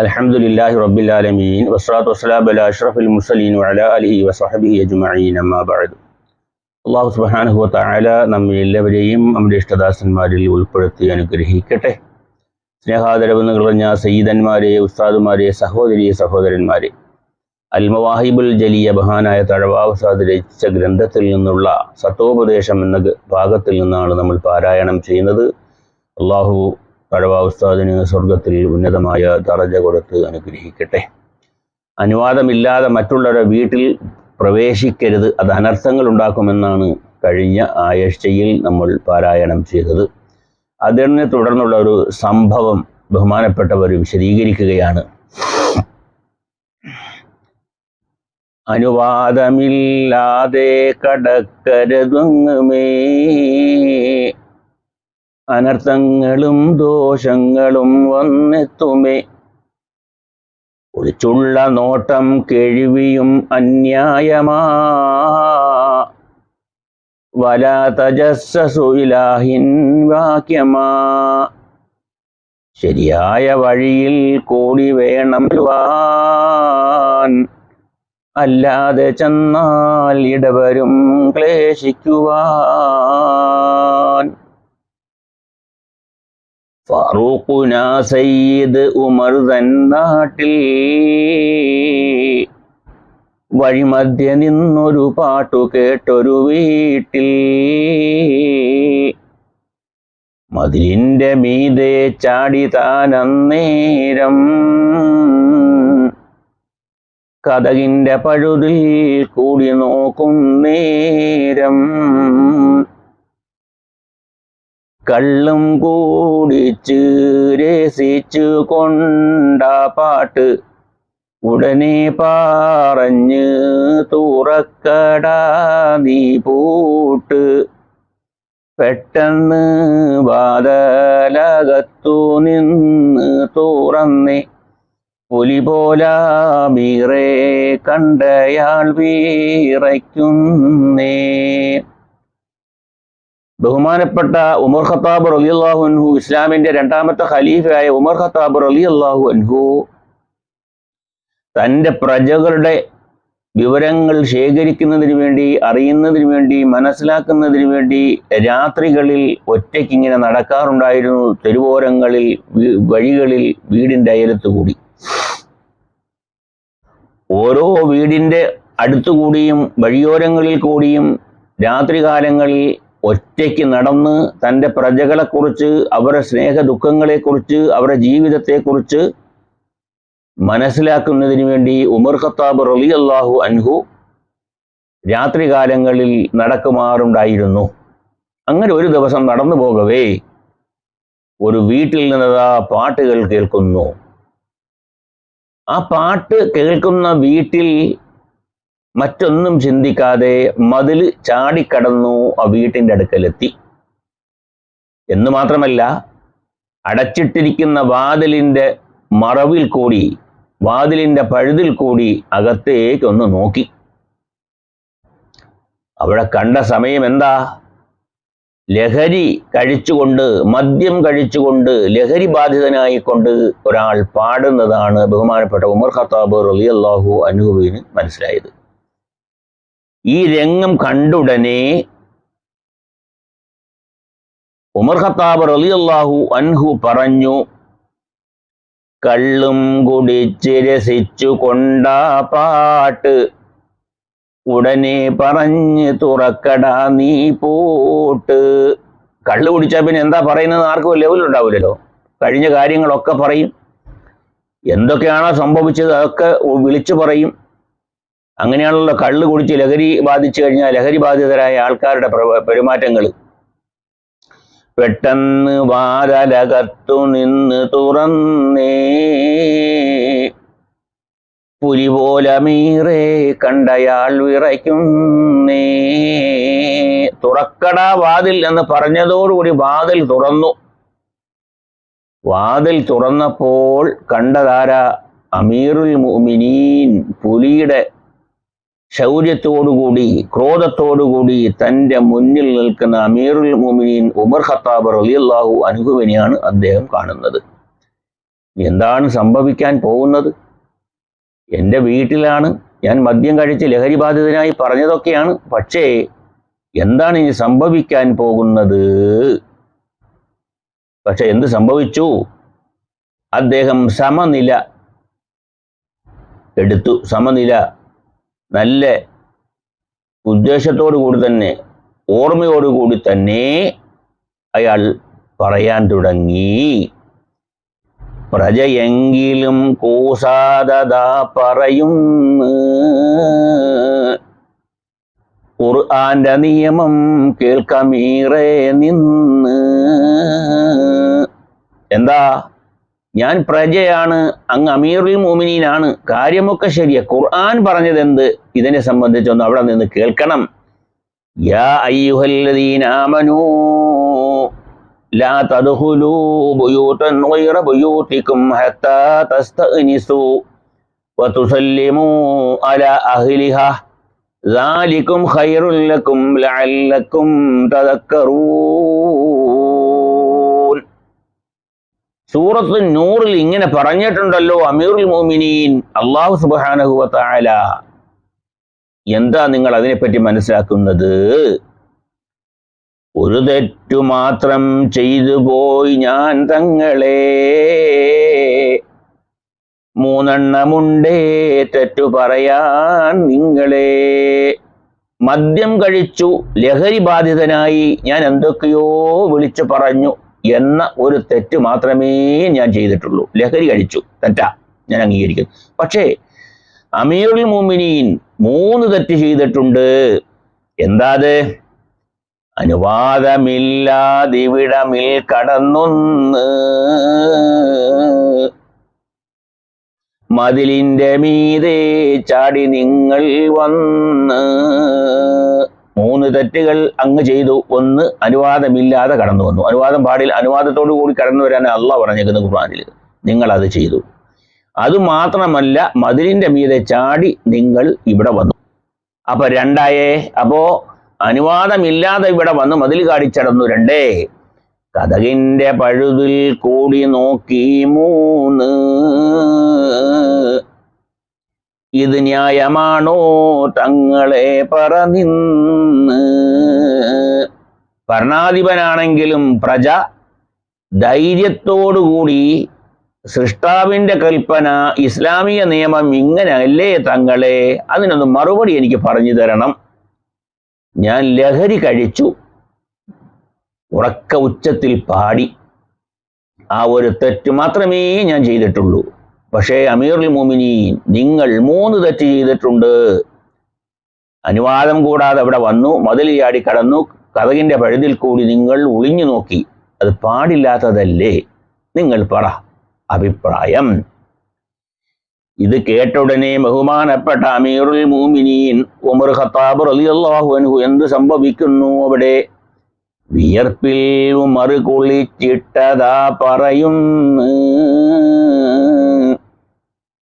അലഹമുല്ലാഹി റബ്ബിലാലമീൻ വസ്ലാത്തു വസ്സലാം അല അഷ്റഫുൽ മുസലീൻ വല അലഹി വസഹബി അജ്മഈൻ. അമ്മാബാദ് അള്ളാഹു സുബാനഹു താല നമ്മെ എല്ലാവരെയും നമ്മുടെ ഇഷ്ടദാസന്മാരിൽ ഉൾപ്പെടുത്തി അനുഗ്രഹിക്കട്ടെ. സ്നേഹാദരവെന്ന് കുറഞ്ഞ സയ്യിദന്മാരെ ഉസ്താദുമാരെ സഹോദരി സഹോദരന്മാരെ. അൽമവാഹിബുൽ ജലിയ ബഹാനായ തഴവാവസാദ് രചിച്ച ഗ്രന്ഥത്തിൽ നിന്നുള്ള സത്വോപദേശം എന്ന ഭാഗത്തിൽ നിന്നാണ് നമ്മൾ പാരായണം ചെയ്യുന്നത്. അള്ളാഹു തഴവ ഉസ്താദിന് സ്വർഗത്തിൽ ഉന്നതമായ തറജ കൊടുത്ത് അനുഗ്രഹിക്കട്ടെ. അനുവാദമില്ലാതെ മറ്റുള്ളവരുടെ വീട്ടിൽ പ്രവേശിക്കരുത്. അത് അനർത്ഥങ്ങൾ ഉണ്ടാക്കുമെന്നാണ് കഴിഞ്ഞ ആഴ്ചയിൽ നമ്മൾ പാരായണം ചെയ്തത്. അതിനെ തുടർന്നുള്ള ഒരു സംഭവം ബഹുമാനപ്പെട്ടവർ വിശദീകരിക്കുകയാണ്. അനുവാദമില്ലാതെ കടക്കരുതുങ്ങുമേ അനർത്ഥങ്ങളും ദോഷങ്ങളും വന്നെത്തുമേ. ഒളിച്ചുള്ള നോട്ടം കേഴിവിയും അന്യായമാ. വല തജസ്സസു ഇലാഹിൻ വാക്യമാ. ശരിയായ വഴിയിൽ കൂടി വേണം വാൻ അല്ലാതെ ചെന്നാൽ ഇടവരും ക്ലേശിക്കുവാൻ. ഫാറൂഖുന സയ്യിദ് ഉമർ തൻ നാട്ടിൽ വഴിമധ്യ നിന്നൊരു പാട്ടു കേട്ടൊരു വീട്ടിൽ. മതിലിന്റെ മീതെ ചാടി താനന്നേരം കഥകിന്റെ പഴുതിൽ കൂടി നോക്കും നേരം. കള്ളും കൂടിച്ച് രസിച്ചു കൊണ്ട പാട്ട് ഉടനെ പറഞ്ഞ് തുറക്കടാ നീ പൂട്ട്. പെട്ടെന്ന് വാതലകത്തു നിന്ന് തുറന്നേ പുലി പോലാമീറെ കണ്ടയാൾ വീറയ്ക്കുന്നേ. ബഹുമാനപ്പെട്ട ഉമർ ഖത്താബ് റളിയല്ലാഹു അൻഹു ഇസ്ലാമിന്റെ രണ്ടാമത്തെ ഖലീഫയായ ഉമർ ഖത്താബ് റളിയല്ലാഹു അൻഹു തന്റെ പ്രജകളുടെ വിവരങ്ങൾ ശേഖരിക്കുന്നതിന് വേണ്ടി അറിയുന്നതിന് വേണ്ടി മനസ്സിലാക്കുന്നതിന് വേണ്ടി രാത്രികളിൽ ഒറ്റയ്ക്ക് ഇങ്ങനെ നടക്കാറുണ്ടായിരുന്നു. തെരുവോരങ്ങളിൽ വഴികളിൽ വീടിന്റെ അയലത്ത് കൂടി. ഓരോ വീടിന്റെ അടുത്തുകൂടിയും വഴിയോരങ്ങളിൽ കൂടിയും രാത്രികാലങ്ങളിൽ ഒറ്റയ്ക്ക് നടന്ന് തന്റെ പ്രജകളെക്കുറിച്ച് അവരുടെ സ്നേഹ ദുഃഖങ്ങളെക്കുറിച്ച് അവരുടെ ജീവിതത്തെക്കുറിച്ച് മനസ്സിലാക്കുന്നതിന് വേണ്ടി ഉമർ ഖത്താബ് റളിയല്ലാഹു അൻഹു രാത്രികാലങ്ങളിൽ നടക്കുമാറുണ്ടായിരുന്നു. അങ്ങനെ ഒരു ദിവസം നടന്നു പോകവേ ഒരു വീട്ടിൽ നിന്നതാ പാട്ടുകൾ കേൾക്കുന്നു. ആ പാട്ട് കേൾക്കുന്ന വീട്ടിൽ മറ്റൊന്നും ചിന്തിക്കാതെ മതിൽ ചാടിക്കടന്നു ആ വീട്ടിന്റെ അടുക്കലെത്തി. എന്ന് മാത്രമല്ല അടച്ചിട്ടിരിക്കുന്ന വാതിലിന്റെ മറവിൽ കൂടി വാതിലിന്റെ പഴുതിൽ കൂടി അകത്തേക്കൊന്ന് നോക്കി. അവിടെ കണ്ട സമയം എന്താ? ലഹരി കഴിച്ചുകൊണ്ട് മദ്യം കഴിച്ചുകൊണ്ട് ലഹരി ബാധിതനായിക്കൊണ്ട് ഒരാൾ പാടുന്നതാണ് ബഹുമാനപ്പെട്ട ഉമർ ഖത്താബ് റളിയല്ലാഹു അൻഹുവിന് മനസ്സിലായത്. ഈ രംഗം കണ്ടുടനെ ഉമർ ഖത്താബ് റളിയല്ലാഹു അൻഹു പറഞ്ഞു കള്ളും കുടിച്ച് രസിച്ചു കൊണ്ട പാട്ട് ഉടനെ പറഞ്ഞ് തുറക്കടാ നീ പോട്ട്. കള്ള് കുടിച്ചാൽ പിന്നെ എന്താ പറയുന്നത് ആർക്കും ലെവലുണ്ടാവില്ലല്ലോ കഴിഞ്ഞ കാര്യങ്ങളൊക്കെ പറയും. എന്തൊക്കെയാണോ സംഭവിച്ചത് അതൊക്കെ വിളിച്ചു പറയും. അങ്ങനെയാണല്ലോ കള്ള് കുടിച്ച് ലഹരി ബാധിച്ചു കഴിഞ്ഞാൽ ലഹരി ബാധിതരായ ആൾക്കാരുടെ പെരുമാറ്റങ്ങൾ പെട്ടെന്ന് വാതലകത്തു നിന്ന് തുറന്നേ. പുലി പോലെ മീറെ കണ്ടയാൾ വിറയ്ക്കുന്നേ. തുറക്കടാ വാതിൽ എന്ന് പറഞ്ഞതോടുകൂടി വാതിൽ തുറന്നു. വാതിൽ തുറന്നപ്പോൾ കണ്ടതാര? അമീറുൽ മുഅ്മിനീൻ പുലിയുടെ ശൗര്യത്തോടുകൂടി ക്രോധത്തോടുകൂടി തന്റെ മുന്നിൽ നിൽക്കുന്ന അമീറുൽ മുമിനീൻ ഉമർ ഖത്താബ് റളിയല്ലാഹു അൻഹുവിനെയാണ് അദ്ദേഹം കാണുന്നത്. എന്താണ് സംഭവിക്കാൻ പോകുന്നത്? എന്റെ വീട്ടിലാണ് ഞാൻ മദ്യം കഴിച്ച് ലഹരി ബാധിതനായി പറഞ്ഞതൊക്കെയാണ്. പക്ഷേ എന്താണ് ഇനി സംഭവിക്കാൻ പോകുന്നത്? പക്ഷെ എന്ത് സംഭവിച്ചു? അദ്ദേഹം സമനില എടുത്തു സമനില നല്ല ഉദ്ദേശത്തോടു കൂടി തന്നെ ഓർമ്മയോടുകൂടി തന്നെ അയാൾ പറയാൻ തുടങ്ങി. പ്രജയെങ്കിലും കൂസാദത പറയും ഖുർആന്റെ നിയമം കേൾക്കമീറെ നിന്ന്. എന്താ? ഞാൻ പ്രജയാണ് അങ്ങ് അമീറുൽ മോമിനീനാണ് കാര്യമൊക്കെ ശരിയാ ഖുർആൻ പറഞ്ഞത് എന്ത് ഇതിനെ സംബന്ധിച്ചൊന്ന് അവിടെ നിന്ന് കേൾക്കണം യാ അയ്യുഹല്ലദീന ആമനൂ ലാ തദ്ഖുലൂ ബുയൂതൻ ഗൈറ ബുയൂതികും ഹത്താ തസ്തഅനിസൂ വതുസല്ലിമൂ അലാ അഹ്ലിഹാ ذلكم خير لكم لعلكم تذكرون സൂറത്ത് നൂറിൽ ഇങ്ങനെ പറഞ്ഞിട്ടുണ്ടല്ലോ അമീറുൽ മോമിനീൻ അള്ളാഹു സുബാനഹുല എന്താ നിങ്ങൾ അതിനെപ്പറ്റി മനസ്സിലാക്കുന്നത്? ഒരു തെറ്റു മാത്രം ചെയ്തു പോയി ഞാൻ തങ്ങളെ. മൂന്നെണ്ണമുണ്ടേ തെറ്റു പറയാൻ നിങ്ങളെ. മദ്യം കഴിച്ചു ലഹരി ബാധിതനായി ഞാൻ എന്തൊക്കെയോ വിളിച്ചു പറഞ്ഞു. എന്ന ഒരു തെറ്റ് മാത്രമേ ഞാൻ ചെയ്തിട്ടുള്ളൂ. ലഹരി കഴിച്ചു തെറ്റാ. ഞാൻ അംഗീകരിക്കുന്നു. പക്ഷേ അമീറുൽ മോമിനീൻ മൂന്ന് തെറ്റ് ചെയ്തിട്ടുണ്ട്. എന്താ അത്? അനുവാദമില്ലാതിവിടമിൽ കടന്നൊന്ന്. മതിലിന്റെ മീതെ ചാടി നിങ്ങൾ വന്ന്. മൂന്ന് തെറ്റുകൾ അങ്ങ് ചെയ്തു ഒന്ന് അനുവാദമില്ലാതെ കടന്നു വന്നു. അനുവാദം പാടില്ല അനുവാദത്തോടു കൂടി കടന്നു വരാൻ അല്ല പറഞ്ഞേക്കുന്ന ഖുർആനിൽ. നിങ്ങൾ അത് ചെയ്തു. അതുമാത്രമല്ല മാത്രമല്ല മതിലിന്റെ മീതെ ചാടി നിങ്ങൾ ഇവിടെ വന്നു. അപ്പൊ രണ്ടായേ അപ്പോ അനുവാദമില്ലാതെ ഇവിടെ വന്ന് മതിൽ കാടിച്ചടന്നു രണ്ടേ. കഥകിന്റെ പഴുതിൽ കൂടി നോക്കി മൂന്ന്. ഇത് ന്യായമാണോ തങ്ങളെ പറനിന്ന്? ഭരണാധിപനാണെങ്കിലും പ്രജ ധൈര്യത്തോടുകൂടി സൃഷ്ടാവിന്റെ കൽപ്പന ഇസ്ലാമിക നിയമം ഇങ്ങനെയല്ലേ തങ്ങളെ? അതിനൊന്ന് മറുപടി എനിക്ക് പറഞ്ഞു തരണം. ഞാൻ ലഹരി കഴിച്ചു. ഉറക്ക ഉച്ചത്തിൽ പാടി. ആ ഒരു തെറ്റ് മാത്രമേ ഞാൻ ചെയ്തിട്ടുള്ളൂ. പക്ഷേ അമീറുൽ മോമിനീൻ നിങ്ങൾ മൂന്ന് തെറ്റ് ചെയ്തിട്ടുണ്ട്. അനുവാദം കൂടാതെ അവിടെ വന്നു മതിൽ ചാടി കടന്നു കഥകിന്റെ പഴുതിൽ കൂടി നിങ്ങൾ ഒളിഞ്ഞു നോക്കി. അത് പാടില്ലാത്തതല്ലേ? നിങ്ങൾ പറ. അഭിപ്രായം. ഇത് കേട്ടുടനെ ബഹുമാനപ്പെട്ട അമീറുൽ മൂമിനീൻ ഉമർ ഖത്താബ് റളിയല്ലാഹു അൻഹു എന്ത് സംഭവിക്കുന്നു അവിടെ? വിയർപ്പിൽ ഉമർ കുളിച്ചിട്ടതാ പറയുന്നു.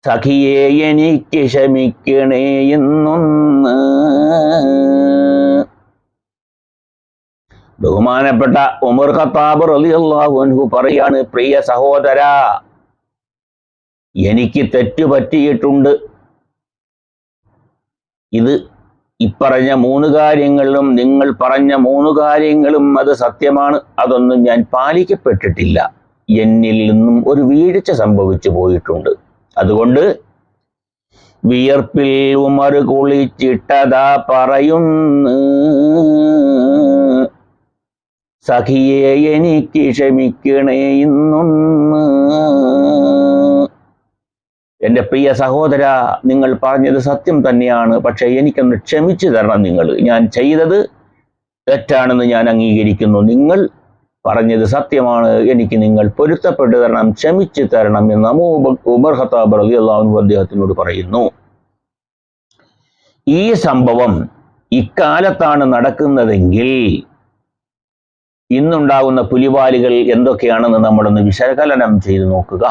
സഖിയെ എനിക്ക് ക്ഷമിക്കണേ എന്നൊന്ന്. ബഹുമാനപ്പെട്ട ഉമർ ഖത്താബ് റലിയല്ലാഹു അൻഹു പറയാണ് പ്രിയ സഹോദര എനിക്ക് തെറ്റു പറ്റിയിട്ടുണ്ട്. ഇത് ഇപ്പറഞ്ഞ മൂന്ന് കാര്യങ്ങളിലും നിങ്ങൾ പറഞ്ഞ മൂന്ന് കാര്യങ്ങളും അത് സത്യമാണ്. അതൊന്നും ഞാൻ പാലിക്കപ്പെട്ടിട്ടില്ല. എന്നിൽ നിന്നും ഒരു വീഴ്ച സംഭവിച്ചു പോയിട്ടുണ്ട്. അതുകൊണ്ട് വിയർപ്പിൽ ഉമർ കുളിച്ചിട്ടതാ പറയുന്നു. സഖിയെ എനിക്ക് ക്ഷമിക്കണേ ഇന്നൊന്ന്. എന്റെ പ്രിയ സഹോദര നിങ്ങൾ പറഞ്ഞത് സത്യം തന്നെയാണ്. പക്ഷെ എനിക്കൊന്ന് ക്ഷമിച്ചു തരണം നിങ്ങൾ. ഞാൻ ചെയ്തത് തെറ്റാണെന്ന് ഞാൻ അംഗീകരിക്കുന്നു. നിങ്ങൾ പറഞ്ഞത് സത്യമാണ്. എനിക്ക് നിങ്ങൾ പൊരുത്തപ്പെട്ടു തരണം ക്ഷമിച്ചു തരണം എന്ന് ഉമർ ഖത്താബ് റലി അള്ളാഹു അദ്ദേഹത്തിനോട് പറയുന്നു. ഈ സംഭവം ഇക്കാലത്താണ് നടക്കുന്നതെങ്കിൽ ഇന്നുണ്ടാകുന്ന പുലിവാലികൾ എന്തൊക്കെയാണെന്ന് നമ്മളൊന്ന് വിശകലനം ചെയ്തു നോക്കുക.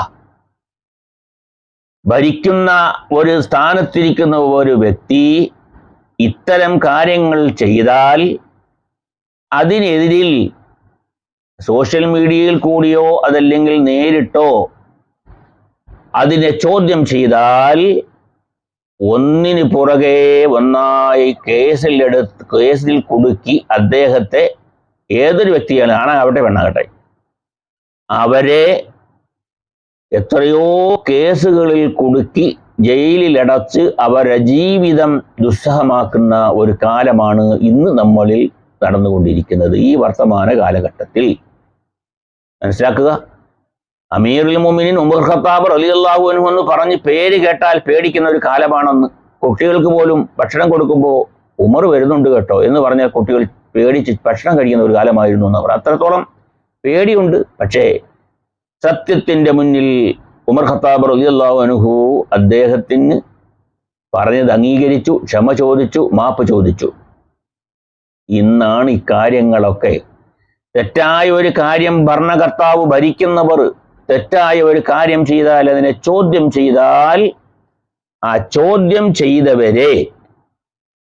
ഭരിക്കുന്ന ഒരു സ്ഥാനത്തിരിക്കുന്ന ഒരു വ്യക്തി ഇത്തരം കാര്യങ്ങൾ ചെയ്താൽ അതിനെതിരിൽ സോഷ്യൽ മീഡിയയിൽ കൂടിയോ അതല്ലെങ്കിൽ നേരിട്ടോ അതിനെ ചോദ്യം ചെയ്താൽ ഒന്നിന് പുറകെ ഒന്നായി കേസിലെടുത്ത് കേസിൽ കുടുക്കി അദ്ദേഹത്തെ ഏതൊരു വ്യക്തിയാണ് ആണാകട്ടെ പെണ്ണാകട്ടെ. അവരെ എത്രയോ കേസുകളിൽ കുടുക്കി ജയിലിലടച്ച് അവരെ ജീവിതം ദുസ്സഹമാക്കുന്ന ഒരു കാലമാണ് ഇന്ന് നമ്മളിൽ നടന്നുകൊണ്ടിരിക്കുന്നത്. ഈ വർത്തമാന കാലഘട്ടത്തിൽ മനസ്സിലാക്കുക? അമീറുൽ മുമിനിൻ ഉമർ ഖത്താബ് റലിയല്ലാഹു അൻഹു എന്ന് പറഞ്ഞ് പേര് കേട്ടാൽ പേടിക്കുന്ന ഒരു കാലമാണെന്ന് കുട്ടികൾക്ക് പോലും ഭക്ഷണം കൊടുക്കുമ്പോൾ ഉമർ വരുന്നുണ്ട് കേട്ടോ എന്ന് പറഞ്ഞാൽ കുട്ടികൾ പേടിച്ച് ഭക്ഷണം കഴിക്കുന്ന ഒരു കാലമായിരുന്നു എന്ന് അവർ അത്രത്തോളം പേടിയുണ്ട്. പക്ഷേ സത്യത്തിന്റെ മുന്നിൽ ഉമർ ഖത്താബ് അള്ളാഹു അൻഹു അദ്ദേഹത്തിന് പറഞ്ഞത് അംഗീകരിച്ചു ക്ഷമ ചോദിച്ചു മാപ്പ് ചോദിച്ചു. ഇന്നാണ് ഇക്കാര്യങ്ങളൊക്കെ തെറ്റായ ഒരു കാര്യം ഭരണകർത്താവ് ഭരിക്കുന്നവർ തെറ്റായ ഒരു കാര്യം ചെയ്താൽ അതിനെ ചോദ്യം ചെയ്താൽ ആ ചോദ്യം ചെയ്തവരെ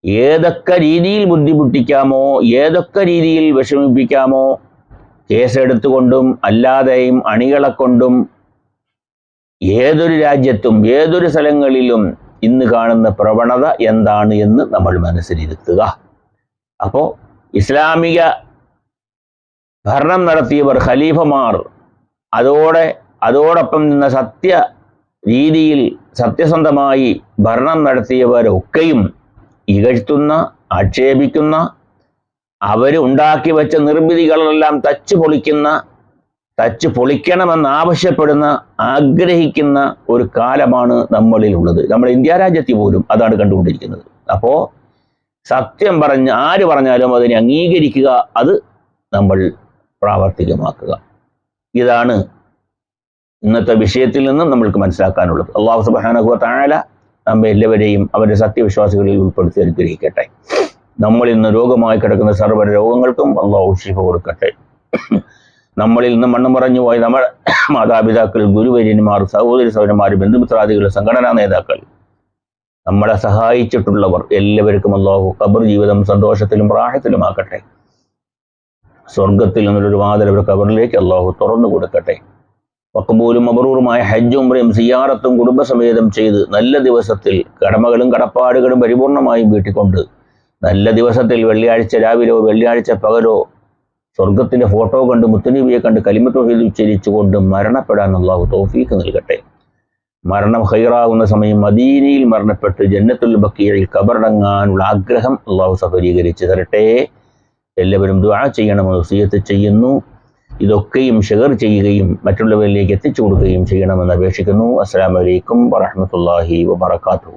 ഏതൊക്കെ രീതിയിൽ ബുദ്ധിമുട്ടിക്കാമോ ഏതൊക്കെ രീതിയിൽ വിഷമിപ്പിക്കാമോ കേസെടുത്തുകൊണ്ടും അല്ലാതെയും അണികളെ കൊണ്ടും ഏതൊരു രാജ്യത്തും ഏതൊരു സ്ഥലങ്ങളിലും ഇന്ന് കാണുന്ന പ്രവണത എന്താണ് എന്ന് നമ്മൾ മനസ്സിലിരുത്തുക. അപ്പോൾ ഇസ്ലാമിക ഭരണം നടത്തിയവർ ഖലീഫമാർ. അതോടെ അതോടൊപ്പം നിന്ന സത്യ രീതിയിൽ സത്യസന്ധമായി ഭരണം നടത്തിയവരൊക്കെയും ഇകഴ്ത്തുന്ന ആക്ഷേപിക്കുന്ന അവരുണ്ടാക്കി വെച്ച നിർമ്മിതികളെല്ലാം തച്ചു പൊളിക്കുന്ന തച്ച് പൊളിക്കണമെന്ന് ആവശ്യപ്പെടുന്ന ആഗ്രഹിക്കുന്ന ഒരു കാലമാണ് നമ്മളിലുള്ളത് നമ്മുടെ ഇന്ത്യ രാജ്യത്തിൽ പോലും അതാണ് കണ്ടുകൊണ്ടിരിക്കുന്നത്. അപ്പോൾ സത്യം പറഞ്ഞ് ആര് പറഞ്ഞാലും അതിനെ അംഗീകരിക്കുക അത് നമ്മൾ പ്രാവർത്തികമാക്കുക. ഇതാണ് ഇന്നത്തെ വിഷയത്തിൽ നിന്നും നമ്മൾക്ക് മനസ്സിലാക്കാനുള്ളത്. അള്ളാഹു സുബാനഹുവ താഴല നമ്മെ എല്ലാവരെയും അവരുടെ സത്യവിശ്വാസികളിൽ ഉൾപ്പെടുത്തി അനുഗ്രഹിക്കട്ടെ. നമ്മൾ ഇന്ന് രോഗമായി കിടക്കുന്ന സർവ രോഗങ്ങൾക്കും അള്ളാഹു ശിഫ കൊടുക്കട്ടെ. നമ്മളിൽ നിന്ന് മണ്ണ് മറഞ്ഞു പോയ നമ്മൾ മാതാപിതാക്കൾ ഗുരുവര്യന്മാർ സഹോദരി സഹോദരന്മാർ ബന്ധുമിത്രാദികൾ സംഘടനാ നേതാക്കൾ നമ്മളെ സഹായിച്ചിട്ടുള്ളവർ എല്ലാവർക്കും അള്ളാഹു ഖബർ ജീവിതം സന്തോഷത്തിലും പ്രായത്തിലുമാക്കട്ടെ സ്വർഗത്തിൽ നിന്നൊരു വാതിൽ അവരുടെ കബറിലേക്ക് അള്ളാഹു തുറന്നു കൊടുക്കട്ടെ. വക്കബൂലും അബറൂറുമായ ഹജ്ജും ഉംറയും സിയാറത്തും കുടുംബസമേതം ചെയ്ത് നല്ല ദിവസത്തിൽ കടമകളും കടപ്പാടുകളും പരിപൂർണമായും വീട്ടിക്കൊണ്ട് നല്ല ദിവസത്തിൽ വെള്ളിയാഴ്ച രാവിലോ വെള്ളിയാഴ്ച പകലോ സ്വർഗത്തിന്റെ ഫോട്ടോ കണ്ട് മുത്തനീബിയെ കണ്ട് കലിമത്തൊഴിൽ ഉച്ചരിച്ചുകൊണ്ട് മരണപ്പെടാൻ അള്ളാഹു തോഫീക്ക് നൽകട്ടെ. മരണം ഹൈറാകുന്ന സമയം മദീനയിൽ മരണപ്പെട്ട് ജന്നത്തുൽ ബക്കീഴിൽ കബറടങ്ങാനുള്ള ആഗ്രഹം അള്ളാഹു സഫലീകരിച്ച് തരട്ടെ. എല്ലാവരും ദുആ ചെയ്യണമെന്ന് വസിയത്ത് ചെയ്യുന്നു. ഇതൊക്കെയും ഷെയർ ചെയ്യുകയും മറ്റുള്ളവരിലേക്ക് എത്തിച്ചു കൊടുക്കുകയും ചെയ്യണമെന്ന് അപേക്ഷിക്കുന്നു. അസ്സാം വലൈക്കും വറഹമത്തല്ലാഹി വബർക്കാത്തു